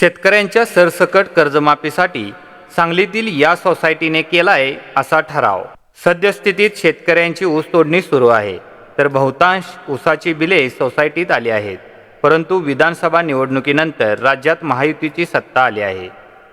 शेतकऱ्यांच्या सरसकट कर्जमाफीसाठी सांगलीतील या सोसायटीने केलाय असा ठराव. सद्यस्थितीत शेतकऱ्यांची ऊस तोडणी सुरू आहे तर बहुतांश ऊसाची बिले सोसायटीत आली आहेत. परंतु विधानसभा निवडणुकीनंतर राज्यात महायुतीची सत्ता आली आहे.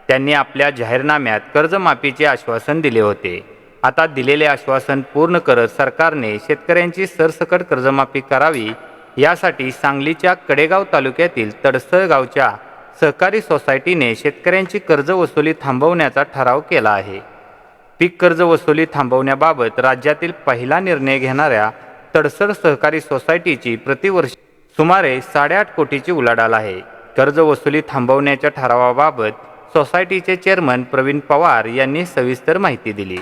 त्यांनी आपल्या जाहीरनाम्यात कर्जमाफीचे आश्वासन दिले होते. आता दिलेले आश्वासन पूर्ण करत सरकारने शेतकऱ्यांची सरसकट कर्जमाफी करावी यासाठी सांगलीच्या कडेगाव तालुक्यातील तडसळ गावच्या सहकारी सोसायटीने शेतकऱ्यांची कर्ज वसुली थांबवण्याचा ठराव केला आहे. पीक कर्ज वसुली थांबवण्याबाबत राज्यातील पहिला निर्णय घेणाऱ्या तडसर सहकारी सोसायटीची प्रतिवर्ष सुमारे साडेआठ कोटीची उलाढाल आहे. कर्ज वसुली थांबवण्याच्या ठरावाबाबत सोसायटीचे चेअरमन प्रवीण पवार यांनी सविस्तर माहिती दिली.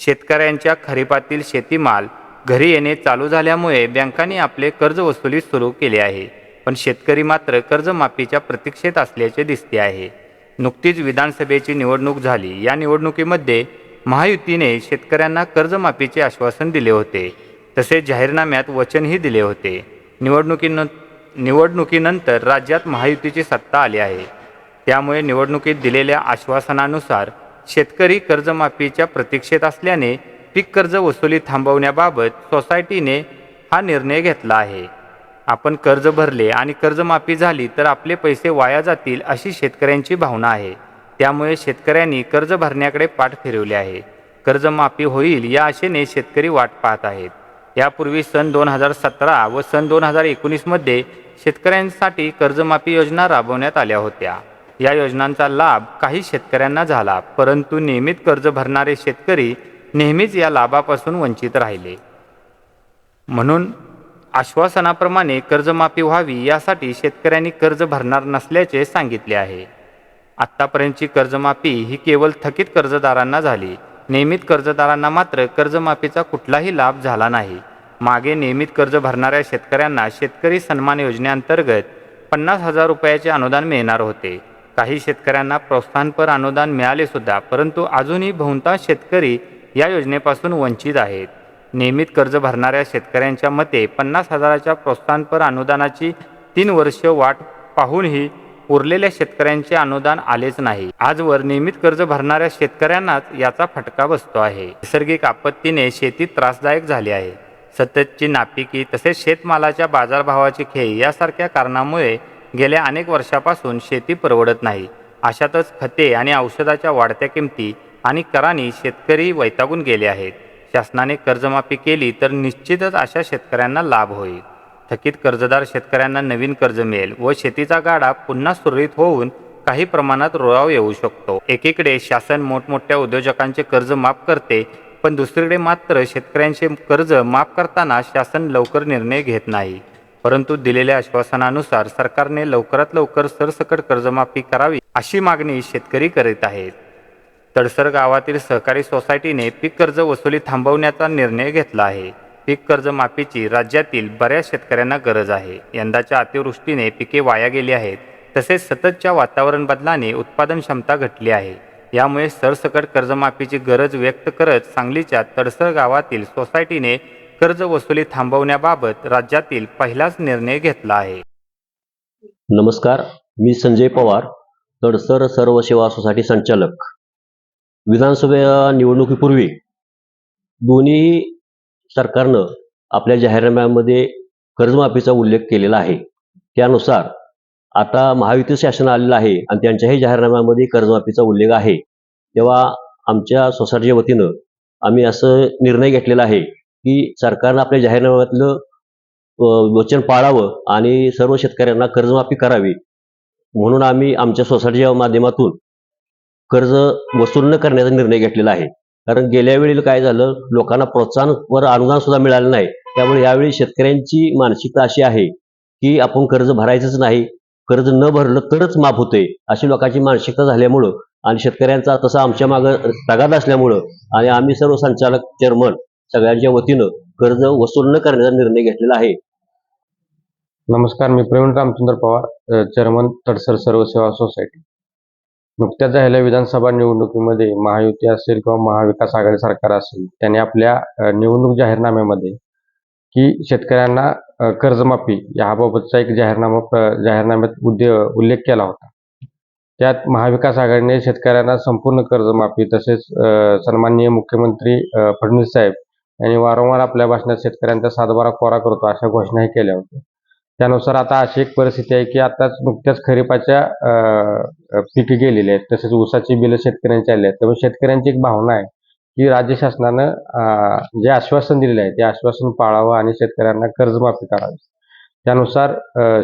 शेतकऱ्यांच्या खरीपातील शेतीमाल घरी येणे चालू झाल्यामुळे बँकांनी आपले कर्ज वसुली सुरू केली आहे. पण शेतकरी मात्र कर्जमाफीच्या प्रतीक्षेत असल्याचे दिसते आहे. नुकतीच विधानसभेची निवडणूक झाली. या निवडणुकीमध्ये महायुतीने शेतकऱ्यांना कर्जमाफीचे आश्वासन दिले होते. तसेच जाहीरनाम्यात वचनही दिले होते. निवडणुकीन निवडणुकीनंतर राज्यात महायुतीची सत्ता आली आहे. त्यामुळे निवडणुकीत दिलेल्या आश्वासनानुसार शेतकरी कर्जमाफीच्या प्रतीक्षेत असल्याने पीक कर्ज वसुली थांबवण्याबाबत सोसायटीने हा निर्णय घेतला आहे. आपण कर्ज भरले आणि कर्जमाफी झाली तर आपले पैसे वाया जातील अशी शेतकऱ्यांची भावना आहे. त्यामुळे शेतकऱ्यांनी कर्ज भरण्याकडे पाठ फिरवले आहे. कर्जमाफी होईल या आशेने शेतकरी वाट पाहत आहेत. यापूर्वी सन दोन हजार सतरा व सन दोन हजार एकोणीसमध्ये शेतकऱ्यांसाठी कर्जमाफी योजना राबवण्यात आल्या होत्या. या योजनांचा लाभ काही शेतकऱ्यांना झाला परंतु नियमित कर्ज भरणारे शेतकरी नेहमीच या लाभापासून वंचित राहिले. म्हणून आश्वासनाप्रमाणे कर्जमाफी व्हावी यासाठी शेतकऱ्यांनी कर्ज भरणार नसल्याचे सांगितले आहे. आत्तापर्यंतची कर्जमाफी ही केवळ थकीत कर्जदारांना झाली. नियमित कर्जदारांना मात्र कर्जमाफीचा कुठलाही लाभ झाला नाही. मागे नियमित कर्ज भरणाऱ्या शेतकऱ्यांना शेतकरी सन्मान योजनेअंतर्गत पन्नास हजार रुपयाचे अनुदान मिळणार होते. काही शेतकऱ्यांना प्रोत्साहनपर अनुदान मिळाले सुद्धा परंतु अजूनही बहुतांश शेतकरी या योजनेपासून वंचित आहेत. नियमित कर्ज भरणाऱ्या शेतकऱ्यांच्या मते पन्नास हजाराच्या प्रोत्साहनपर अनुदानाची तीन वर्ष वाट पाहूनही उरलेल्या शेतकऱ्यांचे अनुदान आलेच नाही. आजवर नियमित कर्ज भरणाऱ्या शेतकऱ्यांनाच याचा फटका बसतो आहे. नैसर्गिक आपत्तीने शेती त्रासदायक झाली आहे. सततची नापिकी तसेच शेतमालाच्या बाजारभावाची खेळी यासारख्या कारणामुळे गेल्या अनेक वर्षापासून शेती परवडत नाही. अशातच खते आणि औषधाच्या वाढत्या किमती आणि करांनी शेतकरी वैतागून गेले आहेत. शासनाने कर्जमाफी केली तर निश्चितच अशा शेतकऱ्यांना लाभ होईल. थकीत कर्जदार शेतकऱ्यांना नवीन कर्ज मिळेल व शेतीचा गाडा पुन्हा सुरळीत होऊन काही प्रमाणात रुळाव येऊ शकतो. एकीकडे शासन मोठमोठ्या उद्योजकांचे कर्ज माफ करते पण दुसरीकडे मात्र शेतकऱ्यांचे कर्ज माफ करताना शासन लवकर निर्णय घेत नाही. परंतु दिलेल्या आश्वासनानुसार सरकारने लवकरात लवकर सरसकट कर्जमाफी करावी अशी मागणी शेतकरी करीत आहेत. तडसर गावातील सहकारी सोसायटीने पीक कर्ज वसुली थांबवण्याचा निर्णय घेतला आहे. पीक कर्जमाफीची राज्यातील बऱ्याच शेतकऱ्यांना गरज आहे. यंदाच्या अतिवृष्टीने पिके वाया गेली आहेत. तसेच सततच्या वातावरण बदलाने उत्पादन क्षमता घटली आहे. यामुळे सरसकट कर्जमाफीची गरज व्यक्त करत सांगलीच्या तडसर गावातील सोसायटीने कर्ज वसुली थांबवण्याबाबत राज्यातील पहिलाच निर्णय घेतला आहे. नमस्कार मी संजय पवार तडसर सर्व सेवा सोसायटी संचालक. विधानसभे निवडणुकीपूर्वी दोन्ही सरकारनं आपल्या जाहीरनाम्यामध्ये कर्जमाफीचा उल्लेख केलेला आहे. त्यानुसार आता महायुती शासन आलेलं आहे आणि त्यांच्याही जाहीरनाम्यामध्ये कर्जमाफीचा उल्लेख आहे. तेव्हा आमच्या सोसायटीच्या वतीनं आम्ही असं निर्णय घेतलेला आहे की सरकारनं आपल्या जाहीरनाम्यातलं वचन पाळावं आणि सर्व शेतकऱ्यांना कर्जमाफी करावी म्हणून आम्ही आमच्या सोसायटीच्या माध्यमातून कर्ज वसूल न करण्याचा निर्णय घेतलेला आहे. कारण गेल्या वेळी काय झालं? लोकांना प्रोत्साहनवर अनुदान सुद्धा मिळालं नाही. त्यामुळे यावेळी शेतकऱ्यांची मानसिकता अशी आहे की आपण कर्ज भरायचंच नाही. कर्ज न भरलं तरच माफ होते अशी लोकांची मानसिकता झाल्यामुळं आणि शेतकऱ्यांचा तसा आमच्या मागं तगादा असल्यामुळं आणि आम्ही सर्व संचालक चेअरमन सगळ्यांच्या वतीनं कर्ज वसूल न करण्याचा निर्णय घेतलेला आहे. नमस्कार मी प्रवीण रामचंद्र पवार चेअरमन तडसर सर्व सेवा सोसायटी. नुकत्याच झालेल्या विधानसभा निवडणुकीमध्ये महायुती असेल किंवा महाविकास आघाडी सरकार असेल त्यांनी आपल्या निवडणूक जाहीरनाम्यामध्ये की शेतकऱ्यांना कर्जमाफी याबाबतचा एक जाहीरनामा जाहीरनाम्यात उद्य उल्लेख केला होता. त्यात महाविकास आघाडीने शेतकऱ्यांना संपूर्ण कर्जमाफी तसेच सन्माननीय मुख्यमंत्री फडणवीस साहेब यांनी वारंवार आपल्या भाषणात शेतकऱ्यांचा सातबारा कोरा करतो अशा घोषणाही केल्या होत्या. त्यानुसार आता अशी एक परिस्थिती आहे की आताच नुकत्याच खरीपाच्या अ, पिके गेलेली आहेत. तसेच ऊसाची बिलं शेतकऱ्यांची आली आहेत. त्यामुळे शेतकऱ्यांची एक भावना आहे की राज्य शासनानं जे आश्वासन दिलेलं आहे ते आश्वासन पाळावं आणि शेतकऱ्यांना कर्जमाफी करावी. त्यानुसार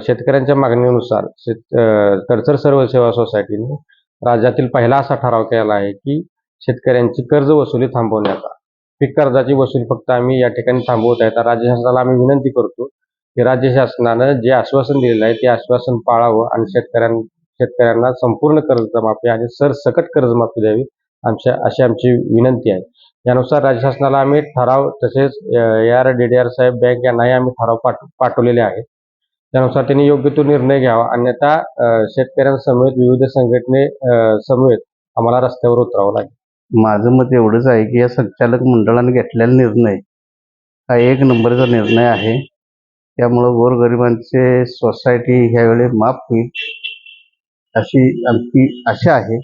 शेतकऱ्यांच्या मागणीनुसार शेत अ, सर्व सेवा सोसायटीने राज्यातील पहिला असा ठराव केला आहे की शेतकऱ्यांची कर्ज वसुली थांबवण्याचा. पीक कर्जाची वसुली फक्त आम्ही या ठिकाणी थांबवत आहे. तर राज्य शासनाला आम्ही विनंती करतो की राज्य शासनानं जे आश्वासन दिलेलं आहे ते आश्वासन पाळावं आणि शेतकऱ्यां शेतकऱ्यांना संपूर्ण कर्जमाफी आणि सरसकट कर्जमाफी द्यावी आमच्या अशी आमची विनंती आहे. यानुसार राज्य शासनाला आम्ही ठराव तसेच A R D D R Saheb bank यांनाही आम्ही ठराव पाठ पाठवलेले आहेत. त्यानुसार त्यांनी योग्य तो निर्णय घ्यावा. अन्यथा शेतकऱ्यांसमवेत विविध संघटने समवेत आम्हाला रस्त्यावर उतरावं लागेल. माझं मत एवढंच आहे की या संचालक मंडळाने घेतलेला निर्णय हा एक नंबरचा निर्णय आहे. त्यामुळं गोरगरिबांचे सोसायटी ह्यावेळी माफ होईल अशी आमची आशा आहे.